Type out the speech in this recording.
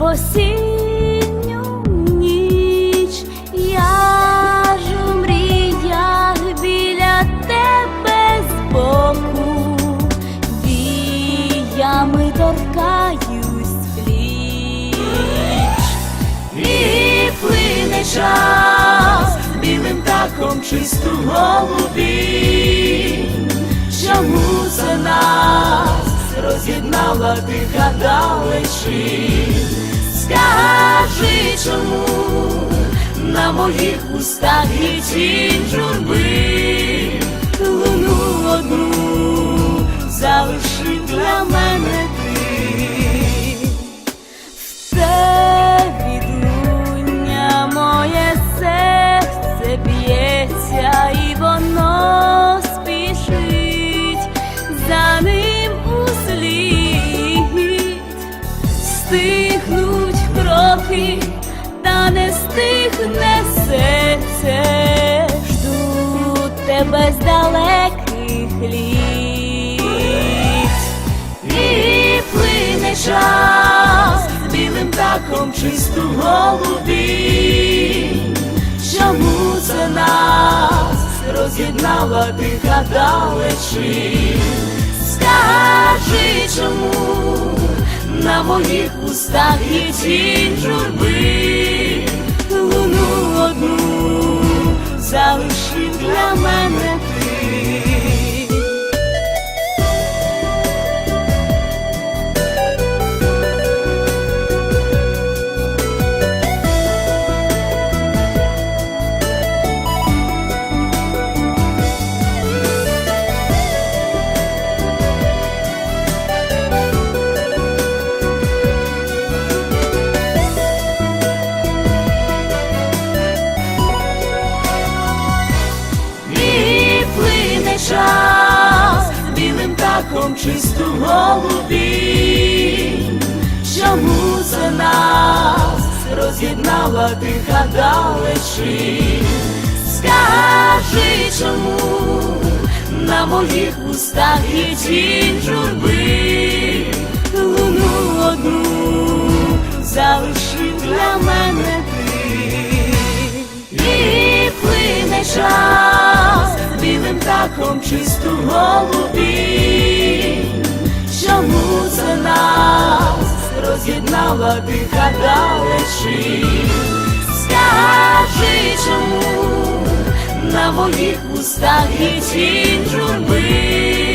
осінню ніч, я ж у мріях біля тебе збоку, віями торкаюсь пліч, і плине час білим птахом чисту голубі. Чому це нас роз'єднала тиха далечі? Скажи, чому на моїх устах і тінь кроки, та не стихне серце, жду тебе з далеких літ. І плине час білим птахом чисту голубі. Чому це нас роз'єднала тиха далечі? На моїх устах є тінь журби плине час білим птахом чисту голубі. Чому за нас роз'єднала тиха далечі? Скажи, чому на моїх устах і тінь журби чисту голубі. Чому це нас роз'єднала тиха далечі? Скажи, чому на моїх устах і тінь журби